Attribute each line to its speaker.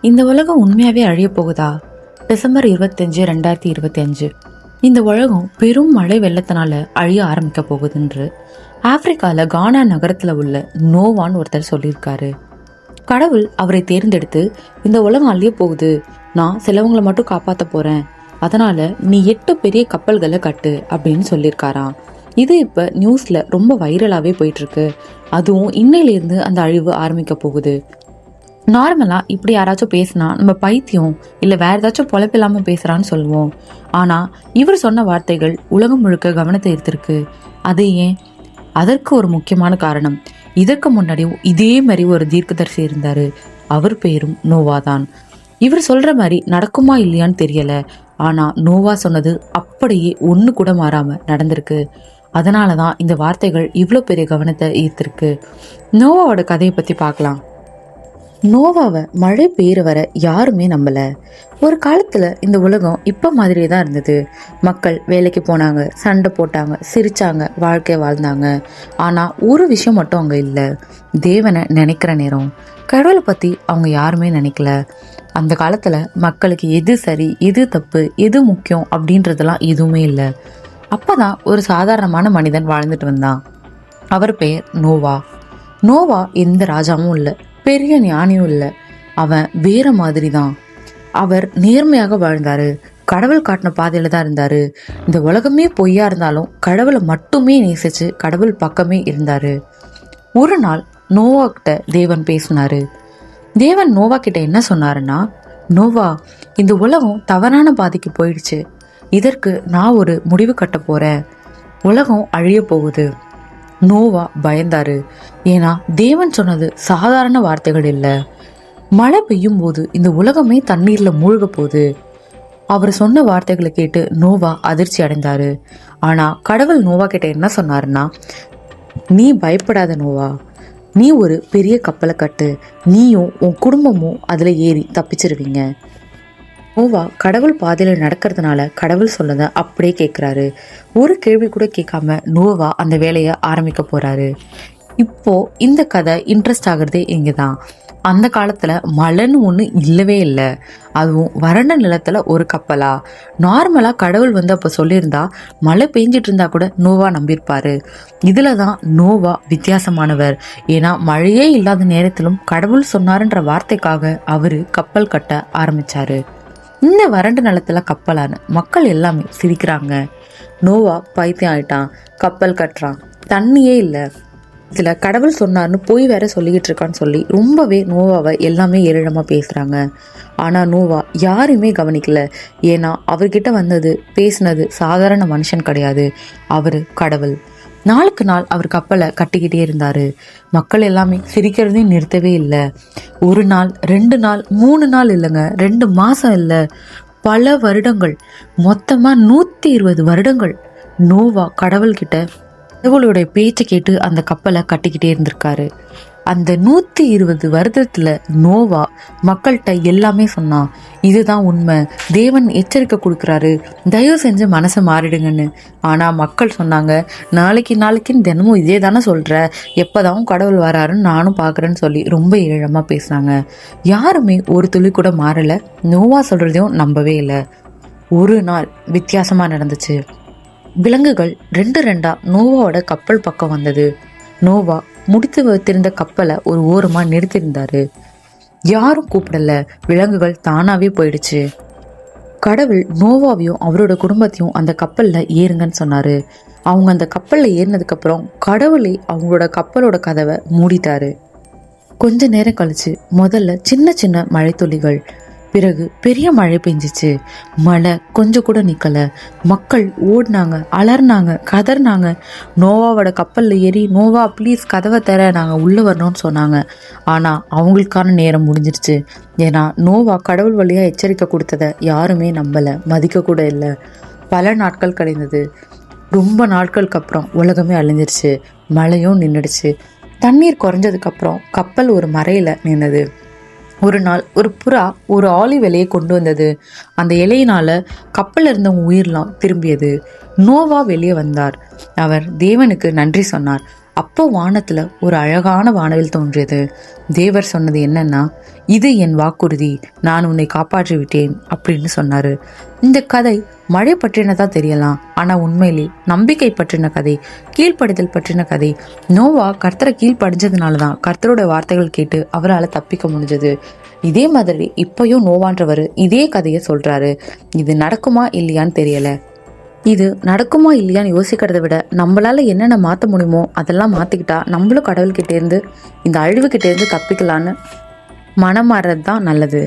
Speaker 1: இந்த உலகம் உண்மையாகவே அழிய போகுதா? டிசம்பர் இருபத்தஞ்சு ரெண்டாயிரத்தி இருபத்தஞ்சு. இந்த உலகம் பெரும் மழை வெள்ளத்தினால அழிய ஆரம்பிக்க போகுதுன்று. ஆப்பிரிக்காவில் கானா நகரத்தில் உள்ள நோவான்னு ஒருத்தர் சொல்லியிருக்காரு. கடவுள் அவரை தேர்ந்தெடுத்து இந்த உலகம் அழிய போகுது. நான் சிலவங்களை மட்டும் காப்பாற்ற போகிறேன் அதனால் நீ எட்டு பெரிய கப்பல்களை கட்டு அப்படின்னு சொல்லியிருக்காராம். இது இப்போ நியூஸில் ரொம்ப வைரலாகவே போயிட்டுருக்கு அதுவும் இன்னையிலேருந்து அந்த அழிவு ஆரம்பிக்க போகுது. நார்மலா இப்படி யாராச்சும் பேசினா நம்ம பைத்தியம் இல்ல வேற ஏதாச்சும் பொழப்பில்லாம பேசுறான்னு சொல்லுவோம். ஆனா இவர் சொன்ன வார்த்தைகள் உலகம் முழுக்க கவனத்தை ஈர்த்திருக்கு. அது ஏன்? அதற்கு ஒரு முக்கியமான காரணம். இதற்கு முன்னாடியும் இதே மாதிரி ஒரு தீர்க்கதரிசி இருந்தாரு. அவர் பேரும் நோவா தான் இவர் சொல்ற மாதிரி நடக்குமா இல்லையான்னு தெரியல. ஆனா நோவா சொன்னது அப்படியே ஒன்று கூட மாறாம நடந்திருக்கு. அதனால தான் இந்த வார்த்தைகள் இவ்வளோ பெரிய கவனத்தை ஈர்த்திருக்கு. நோவாவோட கதையை பத்தி பார்க்கலாம். நோவாவை மழை பெய்கிற வர யாருமே நம்பலை. ஒரு காலத்தில் இந்த உலகம் இப்போ மாதிரியே தான் இருந்தது. மக்கள் வேலைக்கு போனாங்க சண்டை போட்டாங்க சிரித்தாங்க வாழ்க்கை வாழ்ந்தாங்க. ஆனால் ஒரு விஷயம் மட்டும் அங்கே இல்லை. தேவனை நினைக்கிற நேரம். கடவுளை பற்றி அவங்க யாருமே நினைக்கல. அந்த காலத்தில் மக்களுக்கு எது சரி எது தப்பு எது முக்கியம் அப்படின்றதெல்லாம் எதுவுமே இல்லை. அப்போ தான் ஒரு சாதாரணமான மனிதன் வாழ்ந்துட்டு வந்தான். அவர் பெயர் நோவா. நோவா எந்த ராஜாவும் இல்லை. பெரிய ஞானியும் இல்லை. அவன் வேற மாதிரி தான் அவர் நேர்மையாக வாழ்ந்தாரு. கடவுள் காட்டின பாதையில தான் இருந்தாரு. இந்த உலகமே பொய்யா இருந்தாலும் கடவுளை மட்டுமே நேசிச்சு கடவுள் பக்கமே இருந்தாரு. ஒரு நாள் நோவா கிட்ட தேவன் பேசினாரு. தேவன் நோவா கிட்ட என்ன சொன்னாருன்னா நோவா இந்த உலகம் தவறான பாதைக்கு போயிடுச்சு. இதற்கு நான் ஒரு முடிவு கட்ட போறேன். உலகம் அழிய போகுது. நோவா பயந்தாரு. ஏன்னா தேவன் சொன்னது சாதாரண வார்த்தைகள் இல்லை. மழை பெய்யும் போது இந்த உலகமே தண்ணீர்ல மூழ்க போகுது அவர் சொன்ன வார்த்தைகளை கேட்டு நோவா அதிர்ச்சி அடைந்தாரு. ஆனா கடவுள் நோவா கிட்ட என்ன சொன்னாருன்னா நீ பயப்படாத நோவா. நீ ஒரு பெரிய கப்பலை கட்டு. நீயும் உன் குடும்பமும் அதில் ஏறி தப்பிச்சிருவீங்க. நோவா கடவுள் பாதையில் நடக்கிறதுனால கடவுள் சொன்னதை அப்படியே கேட்குறாரு ஒரு கேள்வி கூட கேட்காம நோவா அந்த வேலையை ஆரம்பிக்க போகிறாரு இப்போ இந்த கதை இன்ட்ரெஸ்ட் ஆகிறதே இங்கே தான் அந்த காலத்தில் மழைன்னு ஒன்று இல்லவே இல்லை. அதுவும் வறண்ட நிலத்தில் ஒரு கப்பலா? நார்மலாக கடவுள் வந்து அப்போ சொல்லியிருந்தா மழை பெஞ்சிட்டு இருந்தா கூட நோவா நம்பியிருப்பார். இதில் தான் நோவா வித்தியாசமானவர். ஏன்னா மழையே இல்லாத நேரத்திலும் கடவுள் சொன்னாருன்ற வார்த்தைக்காக அவர் கப்பல் கட்ட ஆரம்பித்தார் இந்த வறண்ட நிலத்தில் கப்பலான மக்கள் எல்லாமே சிரிக்கிறாங்க. நோவா பைத்தியம் ஆயிட்டான். கப்பல் கட்டுறான். தண்ணியே இல்லை. இதில் கடவுள் சொன்னார்னு போய் வேற சொல்லிக்கிட்டு இருக்கான்னு சொல்லி ரொம்பவே நோவாவை எல்லாமே ஏரிழமா பேசுகிறாங்க ஆனால் நோவா யாரையுமே கவனிக்கல. ஏன்னா அவர்கிட்ட வந்தது பேசினது சாதாரண மனுஷன் கிடையாது. அவர் கடவுள். நாளுக்கு நாள் அவர் கப்பலை கட்டிக்கிட்டே இருந்தாரு. மக்கள் எல்லாமே சிரிக்கிறதையும் நிறுத்தவே இல்லை. ஒரு நாள் ரெண்டு நாள் மூணு நாள் இல்லைங்க ரெண்டு மாசம் இல்லை. பல வருடங்கள் மொத்தமா நூத்தி இருபது வருடங்கள் நோவா கடவுள்கிட்ட கடவுளுடைய பேச்சை கேட்டு அந்த கப்பலை கட்டிக்கிட்டே இருந்திருக்காரு. அந்த நூற்றி இருபது வருடத்தில் நோவா மக்கள்கிட்ட எல்லாமே சொன்னான் இதுதான் உண்மை. தேவன் எச்சரிக்கை கொடுக்குறாரு. தயவு செஞ்சு மனசை மாறிடுங்கன்னு. ஆனால் மக்கள் சொன்னாங்க நாளைக்கு நாளைக்குன்னு தினமும் இதே தானே சொல்கிற எப்போதான் கடவுள் வராருன்னு நானும் பார்க்குறேன்னு சொல்லி ரொம்ப ஏழமாக பேசுனாங்க யாருமே ஒரு துளி கூட மாறலை. நோவா சொல்கிறதையும் நம்பவே இல்லை. ஒரு நாள் வித்தியாசமாக நடந்துச்சு. விலங்குகள் ரெண்டு ரெண்டாக நோவாவோட கப்பல் பக்கம் வந்தது. நோவா முடித்து வைத்திருந்த கப்பலை ஒரு ஓரமாக நிறுத்தியிருந்தாரு. யாரும் கூப்பிடல. விலங்குகள் தானாகவே போயிடுச்சு. கடவுள் நோவாவையும் அவரோட குடும்பத்தையும் அந்த கப்பலில் ஏறுங்கன்னு சொன்னார். அவங்க அந்த கப்பலில் ஏறினதுக்கப்புறம் கடவுளே அவங்களோட கப்பலோட கதவை மூடிட்டாரு. கொஞ்ச நேரம் கழிச்சு முதல்ல சின்ன சின்ன மழைத்துளிகள் பிறகு பெரிய மழை பெஞ்சிச்சு. மழை கொஞ்சம் கூட நிக்கல. மக்கள் ஓடினாங்க அலர்னாங்க கதர்னாங்க நோவாவோட கப்பலில் ஏறி நோவா ப்ளீஸ் கதவை தர நாங்கள் உள்ள வரணும்னு சொன்னாங்க. ஆனால் அவங்களுக்கான நேரம் முடிஞ்சிருச்சு. ஏன்னா நோவா கடவுள் வழியாக எச்சரிக்கை கொடுத்ததை யாருமே நம்பலை. மதிக்க கூட இல்லை. பல நாட்கள் கழிந்தது. ரொம்ப நாட்களுக்கு அப்புறம் உலகமே அழிஞ்சிருச்சு. மழையும் நின்றுடுச்சு தண்ணீர் குறைஞ்சதுக்கப்புறம் கப்பல் ஒரு மறையில் நின்னது. ஒரு நாள் ஒரு புறா ஒரு ஆலிவ் இலையை கொண்டு வந்தது. அந்த இலையினால கப்பலில் இருந்தவங்க உயிரெலாம் திரும்பியது. நோவா வெளியே வந்தார். அவர் தேவனுக்கு நன்றி சொன்னார். அப்போ வானத்துல ஒரு அழகான வானவில் தோன்றியது. தேவர் சொன்னது என்னன்னா இது என் வாக்குறுதி நான் உன்னை காப்பாற்றி விட்டேன் அப்படின்னு சொன்னாரு. இந்த கதை மழை பற்றினதா தெரியலாம் ஆனா உண்மையிலே நம்பிக்கை பற்றின கதை கீழ்ப்படிதல் பற்றின கதை. நோவா கர்த்தரை கீழ்ப்படிஞ்சதுனால தான் கர்த்தரோட வார்த்தைகள் கேட்டு அவரால் தப்பிக்க முடிஞ்சது. இதே மாதிரி இப்பயும் நோவான்றவர் இதே கதையை சொல்றாரு. இது நடக்குமா இல்லையான்னு தெரியல. இது நடக்குமா இல்லையான்னு யோசிக்கிறத விட நம்மளால என்னென்ன மாற்ற முடியுமோ அதெல்லாம் மாற்றிக்கிட்டா நம்மளும் கடவுள்கிட்டேருந்து இந்த அழிவுகிட்டேருந்து தப்பிக்கலான்னு மனம் மாறுறது தான் நல்லது.